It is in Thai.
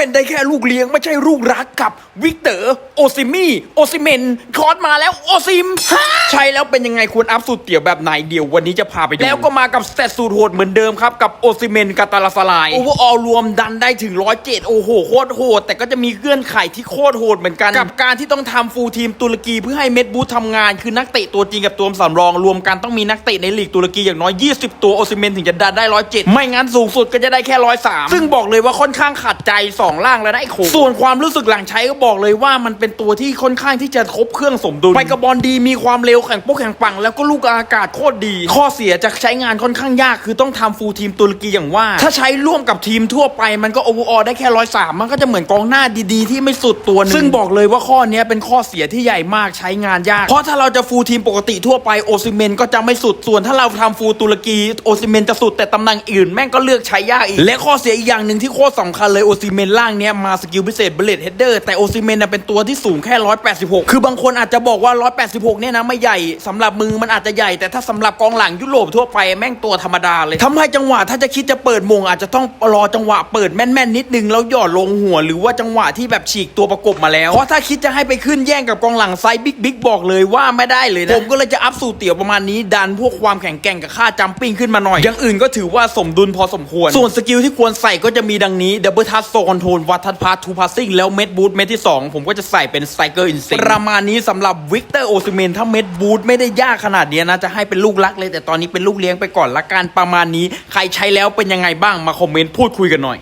เป็นได้แค่ลูกเลี้ยงไม่ใช่ลูกรักกับวิกเตอร์ โอซิมี่ โอซิเมน คอร์สมาแล้วโอซิมฮะใช่แล้วเป็นยังไงควรอัพสูตรเตี่ยวแบบไหนเดี๋ยววันนี้จะพาไปดู แล้วก็มากับสเตตสูตรโหดเหมือนเดิมครับ กับโอซิเมนกาตาลาสลายโอเวอร์ออลรวมดันได้ถึงร้อยเจ็ดโอ้โหโคตรโหด แต่ก็จะมีเงื่อนไขที่โคตรโหดเหมือนกัน กับการที่ต้องทำฟูลทีมตุรกีเพื่อให้เม็ดบูธทำงาน คือนักเตะตัวจริงกับตัวสำรองรวมกันต้องมีนักเตะในลีกตุรกีอย่างน้อย 20 ตัวโอซิเมนถึงจะดันได้ร้อยเจ็ดไม่งั้นสูงสุดก็จะได้แค่ร้อยสามซึ่งบอกเลยว่าค่อนข้างขัดใจสองล่างแล้วนะไอ้โขงส่วนความรู้สึกหลังใช้ก็บอกเลยว่ามันเป็นตัวที่ค่อนข้างที่จะครบเครื่องสมดุลไปกับบอลดีมีความเร็วแข่งโป๊กแข่งปัง แล้วก็ลูกอากาศโคตรดี ข้อเสียจะใช้งานค่อนข้างยากคือต้องทำฟูลทีมตุรกีอย่างว่า ถ้าใช้ร่วมกับทีมทั่วไปมันก็โอเวอร์ออได้แค่ร้อยสามมันก็จะเหมือนกองหน้าดีๆ ที่ไม่สุดตัวหนึงซึ่งบอกเลยว่าข้อเนี้ยเป็นข้อเสียที่ใหญ่มากใช้งานยาก เพราะถ้าเราจะฟูลทีมปกติทั่วไปโอซิเมนก็จะไม่สุดส่วนถ้าเราทำฟูลตุรกีโอซิเมนจะสุดแต่ตำแหน่งอื่นแม่งก็เลือกใช้ยากอีกและข้อเสียอีกอย่างหนึ่งที่โคตรสำคัญเลยโอซิเมนล่างเนี้ยมาสกิลพิเศษเบลดเฮดเดอร์แต่โอซิเมนเป็นตัวที่สูงแค่ 186 คือบางคนอาจจะบอกว่า 186 เนี่ยนะไม่ใหญ่สำหรับมือมันอาจจะใหญ่ แต่ถ้าสำหรับกองหลังยุโรปทั่วไปแม่งตัวธรรมดาเลยทำให้จังหวะถ้าจะคิดจะเปิดมงอาจจะต้องรอจังหวะเปิดแม่นๆนิดนึงแล้วหย่อนลงหัวหรือว่าจังหวะที่แบบฉีกตัวประกบมาแล้วเพราะถ้าคิดจะให้ไปขึ้นแย่งกับกองหลังไซส์บิ๊กบิ๊กบอกเลยว่าไม่ได้เลยนะผมก็เลยจะอัพสูตรเตี่ยวประมาณนี้ดันพวกความแข็งแกร่งกับค่าจัมปิ้งขึ้นมาหน่อยอย่างอื่นก็ถือว่าสมดุลพอสมควร ส่วนสกิลที่ควรใส่ก็จะมีดังนี้ดับเบิลทัสโซคอนโทรลวัตทัสพาทูพาสซิ่งแล้วเม็ดบูทเม็ดที่ 2 ผมก็จะใส่เป็นไซเกอร์อินซิงประมาณนี้สำหรับวิกเตอร์โอซิเมนถ้าเม็ดบูทไม่ได้ยากขนาดเนี้นะ จะให้เป็นลูกรักเลย แต่ตอนนี้เป็นลูกเลี้ยงไปก่อนละกันประมาณนี้ ใครใช้แล้วเป็นยังไงบ้างมาคอมเมนต์พูดคุยกันหน่อย